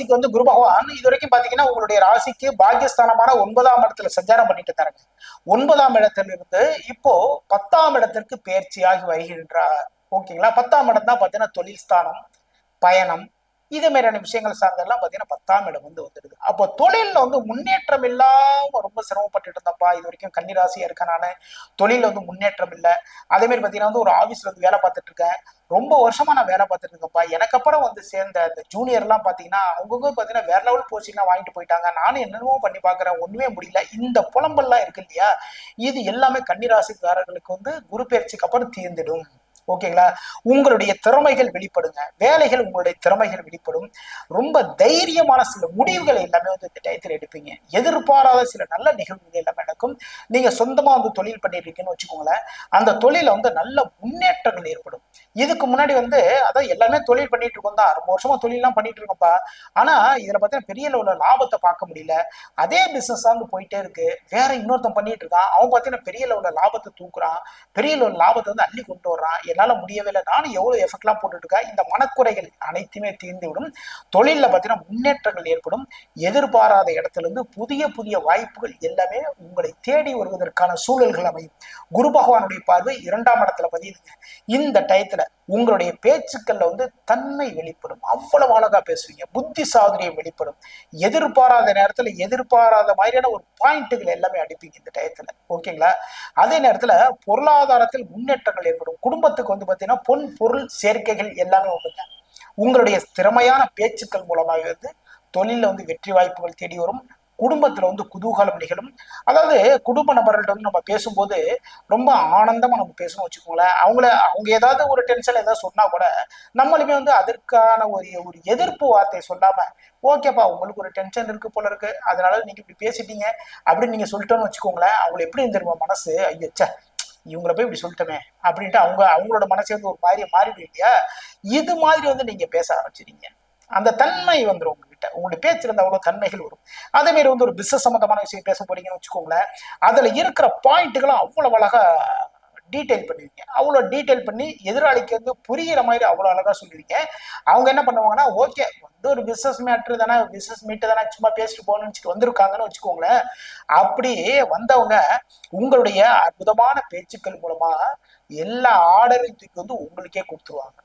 ராசிக்கு வந்து குருபகவான் இது வரைக்கும் பாத்தீங்கன்னா உங்களுடைய ராசிக்கு பாக்கியஸ்தானமான ஒன்பதாம் இடத்துல சஞ்சாரம் பண்ணிட்டு தராங்க ஒன்பதாம் இடத்திலிருந்து இப்போ பத்தாம் இடத்திற்கு பயிற்சியாகி வருகின்றார். ஓகேங்களா? பத்தாம் இடம் தான் பாத்தீங்கன்னா தொழில் ஸ்தானம் பயணம் இது மாதிரியான விஷயங்கள் சார்ந்தெல்லாம் பார்த்தீங்கன்னா பத்தாம் இடம் வந்து வந்துடுது. அப்போ தொழிலில் வந்து முன்னேற்றம் இல்லாமல் ரொம்ப சிரமப்பட்டுட்டு இருந்தப்பா இது வரைக்கும் கன்னிராசியாக இருக்கேன் நான். தொழிலில் வந்து முன்னேற்றம் இல்லை. அதேமாரி பார்த்தீங்கன்னா வந்து ஒரு ஆஃபீஸில் வந்து வேலை பார்த்துட்டு இருக்கேன். ரொம்ப வருஷமா நான் வேலை பார்த்துட்டு இருக்கேன்ப்பா. எனக்கு அப்புறம் வந்து சேர்ந்த இந்த ஜூனியர்லாம் பார்த்தீங்கன்னா அவங்கவுங்க பார்த்தீங்கன்னா வேற லெவல் போஸ்டிங்லாம் வாங்கிட்டு போயிட்டாங்க. நானும் என்னென்னமோ பண்ணி பார்க்குறேன். ஒன்றுமே முடியல. இந்த புலம்பெல்லாம் இருக்கு இல்லையா? இது எல்லாமே கன்னிராசிக்காரர்களுக்கு வந்து குரு பயிற்சிக்கு அப்புறம் தீர்ந்துடும். ஓகேங்களா? உங்களுடைய திறமைகள் வெளிப்படுங்க. வேலைகள் உங்களுடைய திறமைகள் வெளிப்படும். ரொம்ப தைரியமான சில முடிவுகளை எல்லாமே வந்து இந்த டயத்தில் எடுப்பீங்க. எதிர்பாராத சில நல்ல நிகழ்வுகள் எல்லாமே நடக்கும். நீங்க சொந்தமா வந்து தொழில் பண்ணிருக்கீங்கன்னு வச்சுக்கோங்களேன். அந்த தொழில வந்து நல்ல முன்னேற்றங்கள் ஏற்படும். இதுக்கு முன்னாடி வந்து அதான் எல்லாமே தொழில் பண்ணிட்டு இருக்கோம் தான். ரொம்ப வருஷமா தொழிலாம் பண்ணிட்டு இருக்கோம்ப்பா. ஆனா இதுல பார்த்தீங்கன்னா பெரிய லெவல லாபத்தை பார்க்க முடியல. அதே பிசினஸ் வந்து போயிட்டே இருக்கு. வேற இன்னொருத்தன் பண்ணிட்டு இருக்கான். அவன் பார்த்தீங்கன்னா பெரிய லெவல லாபத்தை தூக்குறான். பெரிய லெவல் லாபத்தை வந்து அள்ளி கொண்டு வர்றான். என்னால் முடியவே இல்லை நானும் எவ்வளோ எஃபெக்ட்லாம் போட்டுட்டு இருக்கேன். இந்த மனக்குறைகள் அனைத்துமே தீர்ந்து விடும் பார்த்தீங்கன்னா முன்னேற்றங்கள் ஏற்படும். எதிர்பாராத இடத்துல இருந்து புதிய புதிய வாய்ப்புகள் எல்லாமே உங்களை தேடி வருவதற்கான சூழல்கள் அமையும். குரு பகவானுடைய பார்வை இரண்டாம் இடத்துல பதியுதுங்க. இந்த டயத்தில் உங்களுடைய பேச்சுக்கள்ல வந்து தன்மை வெளிப்படும். அவ்வளவு அழகா பேசுவீங்க. புத்தி சாதுரியம் வெளிப்படும். எதிர்பாராத நேரத்துல எதிர்பாராத மாதிரியான ஒரு பாயிண்ட்டுகள் எல்லாமே அடிப்பீங்க இந்த டயத்துல. ஓகேங்களா அதே நேரத்துல பொருளாதாரத்தில் முன்னேற்றங்கள் ஏற்படும். குடும்பத்துக்கு வந்து பாத்தீங்கன்னா பொன் பொருள் சேர்க்கைகள் எல்லாமே உண்டுங்க உங்களுடைய திறமையான பேச்சுக்கள் மூலமாக வந்து தொழில வந்து வெற்றி வாய்ப்புகள் தேடி வரும். குடும்பத்துல வந்து குதூகலம் நிகழும். அதாவது குடும்ப நபர்கள்ட்ட வந்து நம்ம பேசும்போது ரொம்ப ஆனந்தமா நம்ம பேசணும் வச்சுக்கோங்களேன். அவங்கள அவங்க ஏதாவது ஒரு டென்ஷன் ஏதாவது சொன்னா கூட நம்மளுமே வந்து அதற்கான ஒரு ஒரு எதிர்ப்பு வார்த்தை சொல்லாம ஓகேப்பா உங்களுக்கு ஒரு டென்ஷன் இருக்கு போல இருக்கு. அதனால நீங்க இப்படி பேசிட்டீங்க அப்படின்னு நீங்க சொல்லிட்டோன்னு வச்சுக்கோங்களேன். அவங்களை எப்படி தெரியுமா மனசு? ஐயச்சா இவங்கள போய் இப்படி சொல்லிட்டோமே அப்படின்ட்டு அவங்க அவங்களோட மனசே வந்து ஒரு மாதிரி மாறிடும் இல்லையா? இது மாதிரி வந்து நீங்க பேச ஆரம்பிச்சிருங்க அந்த தன்மை வந்துடும் கிட்ட உங்களுடைய பேச்சுல இருந்து அவ்வளவு தன்மைகள் வரும். அதே மாதிரி வந்து ஒரு பிசினஸ் சம்பந்தமான விஷயம் பேச போறீங்கன்னு வச்சுக்கோங்களேன் அதுல இருக்கிற பாயிண்ட்டுகளும் அவ்வளவு அழகா டீட்டெயில் பண்ணுவீங்க. அவ்வளோ டீட்டெயில் பண்ணி எதிராளிக்கு வந்து புரிகிற மாதிரி அவ்வளோ அழகாக சொல்லுவீங்க. அவங்க என்ன பண்ணுவாங்கன்னா ஓகே வந்து ஒரு பிஸ்னஸ் மேட்ரு தானே பிஸ்னஸ் மீட்டு தானே சும்மா பேசிட்டு போகணும்னு வந்திருக்காங்கன்னு வச்சுக்கோங்களேன். அப்படி வந்தவங்க உங்களுடைய அற்புதமான பேச்சுக்கள் மூலமா எல்லா ஆர்டரையும் தூக்கி வந்து உங்களுக்கே கொடுத்துருவாங்க.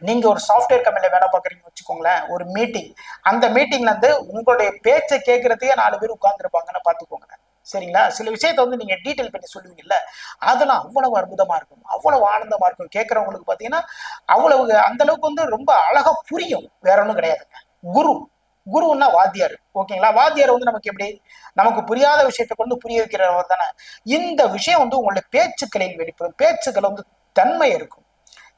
நீங்க ஒரு சாஃப்ட்வேர் கம்பெனில வேலை பார்க்குறீங்கன்னு வச்சுக்கோங்களேன் ஒரு மீட்டிங் அந்த மீட்டிங்ல இருந்து உங்களுடைய பேச்சை கேட்கறதுக்கே நாலு பேர் உட்கார்ந்துருப்பாங்கன்னு பார்த்துக்கோங்க சரிங்களா? சில விஷயத்த வந்து நீங்க டீட்டெயில் பண்ணி சொல்லுவீங்கல்ல அதெல்லாம் அவ்வளவு அற்புதமா இருக்கும். அவ்வளவு ஆனந்தமா இருக்கும். கேட்கறவங்களுக்கு பாத்தீங்கன்னா அவ்வளவு அந்த அளவுக்கு வந்து ரொம்ப அழகா புரியும். வேற ஒன்றும் கிடையாதுங்க குரு. குருன்னா வாத்தியார். ஓகேங்களா? வாத்தியார் வந்து நமக்கு எப்படி? நமக்கு புரியாத விஷயத்தை கொண்டு புரிய வைக்கிறவர் தானே. இந்த விஷயம் வந்து உங்களுடைய பேச்சுக்களில் வெளிப்படும். பேச்சுக்கள் வந்து தன்மை இருக்கும்.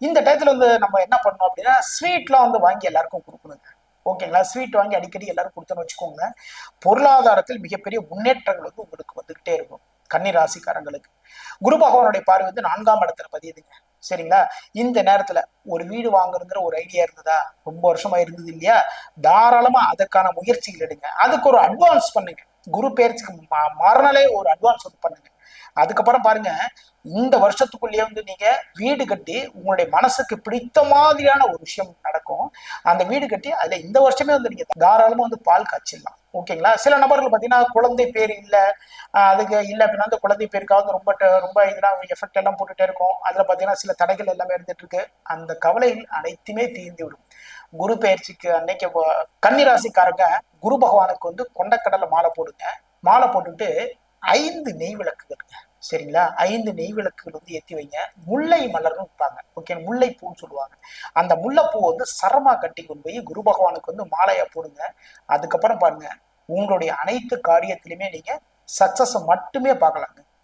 இந்த டயத்துல வந்து நம்ம என்ன பண்ணணும் அப்படின்னா ஸ்வீட்லாம் வந்து வாங்கி எல்லாருக்கும் கொடுக்கணுங்க. ஓகேங்களா ஸ்வீட் வாங்கி அடிக்கடி எல்லாரும் கொடுத்தோன்னு வச்சுக்கோங்க. பொருளாதாரத்தில் மிகப்பெரிய முன்னேற்றங்கள் வந்து உங்களுக்கு வந்துகிட்டே இருக்கும். கன்னி ராசிக்காரங்களுக்கு குரு பகவானுடைய பார்வை வந்து நான்காம் இடத்துல பதியுதுங்க. சரிங்களா? இந்த நேரத்துல ஒரு வீடு வாங்கணுங்கிற ஒரு ஐடியா இருந்ததா? ரொம்ப வருஷமா இருந்தது இல்லையா? தாராளமா அதற்கான முயற்சிகள் எடுங்க. அதுக்கு ஒரு அட்வான்ஸ் பண்ணுங்க. குரு பேர்ச்சிக்கு மா- மறுநாளே ஒரு அட்வான்ஸ் வந்து பண்ணுங்க. அதுக்கப்புறம் பாருங்க இந்த வருஷத்துக்குள்ளேயே வந்து நீங்க வீடு கட்டி உங்களுடைய மனசுக்கு பிடித்த மாதிரியான ஒரு விஷயம் நடக்கும். அந்த வீடு கட்டி அதுல இந்த வருஷமே வந்து நீங்க தாராளமா வந்து பால் காய்ச்சிடலாம். ஓகேங்களா சில நபர்கள் பார்த்தீங்கன்னா குழந்தை பேர் இல்லை அதுக்கு இல்லை அப்படின்னா அந்த குழந்தை பேருக்காவது ரொம்ப ட- ரொம்ப இதெல்லாம் எஃபெக்ட் எல்லாம் போட்டுட்டே இருக்கும். அதுல பாத்தீங்கன்னா சில தடைகள் எல்லாமே இருந்துட்டு இருக்கு. அந்த கவலைகள் அனைத்துமே தீர்ந்து விடும். குரு பயிற்சிக்கு அன்னைக்கு கன்னிராசிக்காரங்க குரு பகவானுக்கு வந்து கொண்டக்கடலை மாலை போடுங்க. மாலை போட்டுட்டு ஐந்து நெய் விளக்குகள்ங்க சரிங்களா? ஐந்து நெய் விளக்குகள் வந்து ஏற்றி வைங்க. முல்லை மலர்னு வைப்பாங்க ஓகே முல்லை பூன்னு சொல்லுவாங்க. அந்த முல்லைப்பூ வந்து சரமா கட்டி கொண்டு போய் குரு பகவானுக்கு வந்து மாலையா போடுங்க. அதுக்கப்புறம் பாருங்க உங்களுடைய அனைத்து காரியத்திலுமே நீங்க சக்சஸ் மட்டுமே பார்க்கலாங்க.